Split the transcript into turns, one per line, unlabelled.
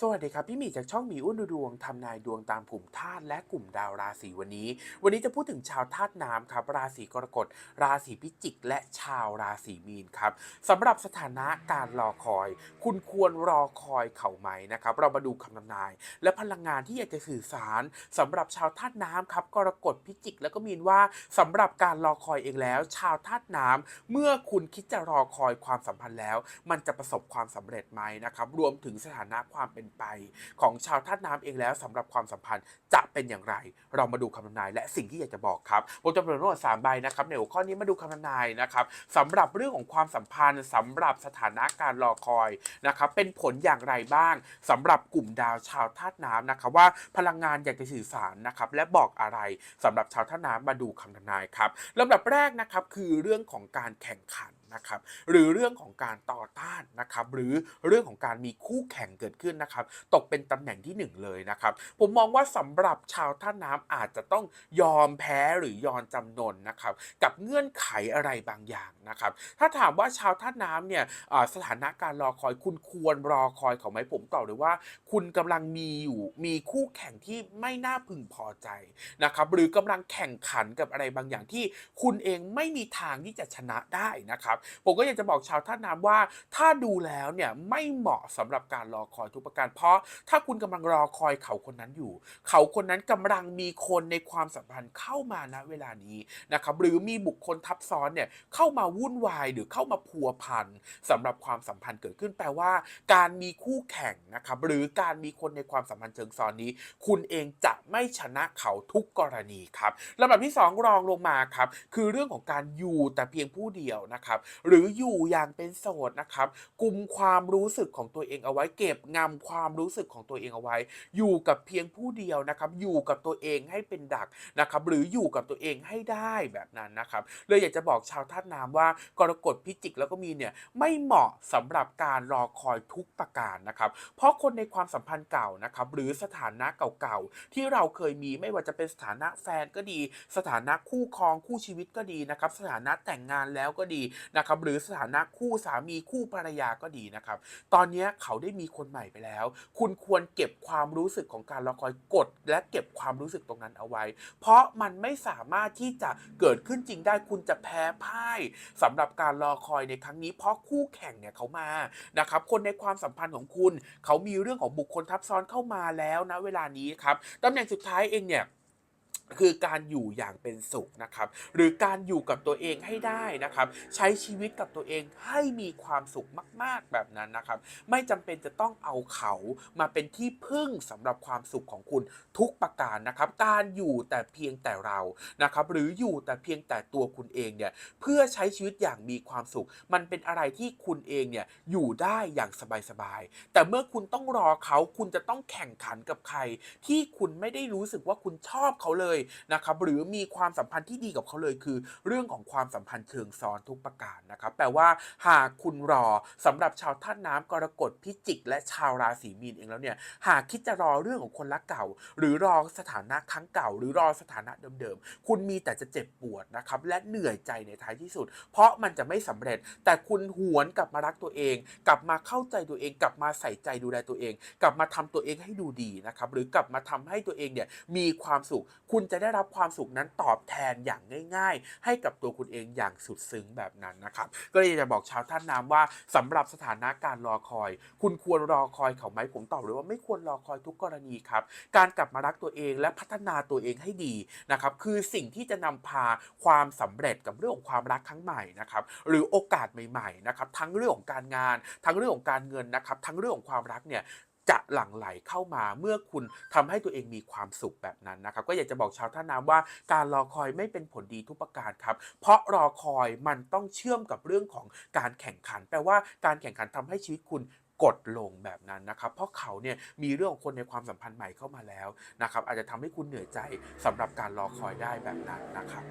สวัสดีครับ พี่หมีจากช่องหมีอ้วนดูดวงทำนายดวงตามกลุ่มธาตุและกลุ่มดาวราศีวันนี้ วันนี้จะพูดถึงชาวธาตุน้ำครับ ราศีกรกฎ ราศีพิจิก และชาวราศีมีนครับสำหรับสถานะการรอคอย คุณควรรอคอยเขาไหมนะครับ เรามาดูคำทำนาย และพลังงานที่อยากจะสื่อสารสำหรับชาวธาตุน้ำครับกรกฎพิจิก แล้วก็มีนว่าสำหรับการรอคอยเองแล้ว ชาวธาตุน้ำเมื่อคุณคิดจะรอคอยความสัมพันธ์แล้ว มันจะประสบความสำเร็จไหมนะครับรวมถึงสถานะความเป็นไป ของชาวธาตุน้ำเองแล้วสำหรับความสัมพันธ์จะเป็นอย่างไร เรามาดูคำทำนายและสิ่งที่อยากจะบอกครับผมจะเปิดทั้งหมดสามใบนะครับในหัวข้อนี้มาดูคำทำนายนะครับสำหรับเรื่องของความสัมพันธ์สำหรับสถานะการรอคอยนะครับเป็นผลอย่างไรบ้างสำหรับกลุ่มดาวชาวธาตุน้ำนะครับว่าพลังงานอยากจะสื่อสารนะครับและบอกอะไรสำหรับชาวธาตุน้ำมาดูคำทำนายครับลำดับแรกนะครับคือเรื่องของการแข่งขัน นะครับหรือเรื่องของการต่อต้านนะครับหรือเรื่องของการมีคู่แข่งเกิดขึ้นนะครับตกเป็นตำแหน่งที่หนึ่งเลยนะครับผมมองว่าสำหรับชาวท่าน้ำอาจจะต้องยอมแพ้หรือยอมจำนนนะครับกับเงื่อนไขอะไรบางอย่างนะครับถ้าถามว่าชาวท่าน้ำเนี่ยสถานะการรอคอยคุณควรรอคอยเขาไหมผมตอบเลยว่า คุณกำลังมีอยู่มีคู่แข่งที่ไม่น่าพึงพอใจนะครับหรือกำลังแข่งขันกับอะไรบางอย่างที่คุณเองไม่มีทางที่จะชนะได้นะครับผมก็อยากจะบอกชาวท่าน้ำว่าถ้าดูแล้วเนี่ยไม่เหมาะสำหรับการรอคอยทุกประการ เพราะถ้าคุณกำลังรอคอยเขาคนนั้นอยู่ เขาคนนั้นกำลังมีคนในความสัมพันธ์เข้ามาณเวลานี้นะครับหรือมีบุคคลทับซ้อนเนี่ยเข้ามาวุ่นวายหรือเข้ามาพัวพันสำหรับความสัมพันธ์เกิดขึ้นแปลว่า การมีคู่แข่งนะครับหรือการมีคนในความสัมพันธ์เชิงซ้อนนี้ คุณเองจะไม่ชนะเขาทุกกรณีครับลำดับที่สองรองลงมาครับคือเรื่องของการอยู่แต่เพียงผู้เดียวนะครับหรืออยู่อย่างเป็นโสดนะครับกุมความรู้สึกของตัวเองเอาไว้ เก็บงำความรู้สึกของตัวเองเอาไว้ อยู่กับเพียงผู้เดียวนะครับ อยู่กับตัวเองให้เป็นดักนะครับ หรืออยู่กับตัวเองให้ได้แบบนั้นนะครับเลยอยากจะบอกชาวท่าตุน้ำว่ากรกฎพิจิกแล้วก็มีเนี่ยไม่เหมาะสำหรับการรอคอยทุกประการนะครับ เพราะคนในความสัมพันธ์เก่านะครับหรือสถานะเก่าๆที่เราเคยมีไม่ว่าจะเป็นสถานะแฟนก็ดี สถานะคู่ครองคู่ชีวิตก็ดีนะครับ สถานะแต่งงานแล้วก็ดีนะครับหรือสถานะคู่สามีคู่ภรรยาก็ดีนะครับ ตอนนี้เขาได้มีคนใหม่ไปแล้ว คุณควรเก็บความรู้สึกของการรอคอยกด และเก็บความรู้สึกตรงนั้นเอาไว้ เพราะมันไม่สามารถที่จะเกิดขึ้นจริงได้คุณจะแพ้พ่ายสำหรับการรอคอยในครั้งนี้ เพราะคู่แข่งเนี่ยเขามานะครับคนในความสัมพันธ์ของคุณ เขามีเรื่องของบุคคลทับซ้อนเข้ามาแล้วนะเวลานี้ครับตำแหน่งสุดท้ายเองเนี่ย คือการอยู่อย่างเป็นสุขนะครับ หรือการอยู่กับตัวเองให้ได้นะครับ ใช้ชีวิตกับตัวเองให้มีความสุขมาก ๆแบบนั้นนะครับ ไม่จำเป็นจะต้องเอาเขามาเป็นที่พึ่งสำหรับความสุขของคุณทุกประการนะครับ การอยู่แต่เพียงแต่เรานะครับ หรืออยู่แต่เพียงแต่ตัวคุณเองเนี่ยเพื่อใช้ชีวิตอย่างมีความสุข มันเป็นอะไรที่คุณเองเนี่ยอยู่ได้อย่างสบายๆแต่เมื่อคุณต้องรอเขาคุณจะต้องแข่งขันกับใคร ที่คุณไม่ได้รู้สึกว่าคุณชอบเขาเลยนะครับหรือมีความสัมพันธ์ที่ดีกับเขาเลยคือ เรื่องของความสัมพันธ์เชิงซ้อนทุกประการนะครับแปลว่าหากคุณรอสำหรับชาวท่าน้ำกรกฎพิจิก และชาวราศีมีนเองแล้วเนี่ยหากคิดจะรอเรื่องของคนรักเก่า หรือรอสถานะครั้งเก่า หรือรอสถานะเดิมๆคุณมีแต่จะเจ็บปวดนะครับและเหนื่อยใจในท้ายที่สุด เพราะมันจะไม่สำเร็จ แต่คุณหวนกลับมารักตัวเอง กลับมาเข้าใจตัวเอง กลับมาใส่ใจดูแลตัวเอง กลับมาทำตัวเองให้ดูดีนะครับหรือกลับมาทำให้ตัวเองเนี่ยมีความสุข คุณจะได้รับความสุขนั้นตอบแทนอย่างง่าย ๆ ให้กับตัวคุณเองอย่างสุดซึ้งแบบนั้นนะครับ ก็เลยจะบอกชาวท่านน้ำว่าสำหรับสถานะการรอคอย คุณควรรอคอยเขาไหมผมตอบเลยว่าไม่ควรรอคอยทุกกรณีครับ การกลับมารักตัวเองและพัฒนาตัวเองให้ดีนะครับ คือสิ่งที่จะนำพาความสำเร็จกับเรื่องของความรักครั้งใหม่นะครับ หรือโอกาสใหม่ๆนะครับ ทั้งเรื่องของการงาน ทั้งเรื่องของการเงินนะครับ ทั้งเรื่องของความรักเนี่ย จะหลั่งไหลเข้ามาเมื่อคุณทำให้ตัวเองมีความสุขแบบนั้นนะครับ ก็อยากจะบอกชาวท่าน้ำว่าการรอคอยไม่เป็นผลดีทุกประการครับ เพราะรอคอยมันต้องเชื่อมกับเรื่องของการแข่งขันแปลว่าการแข่งขันทำให้ชีวิตคุณกดลงแบบนั้นนะครับ เพราะเขาเนี่ยมีเรื่องของคนในความสัมพันธ์ใหม่เข้ามาแล้วนะครับ อาจจะทำให้คุณเหนื่อยใจสำหรับการรอคอยได้แบบนั้นนะครับ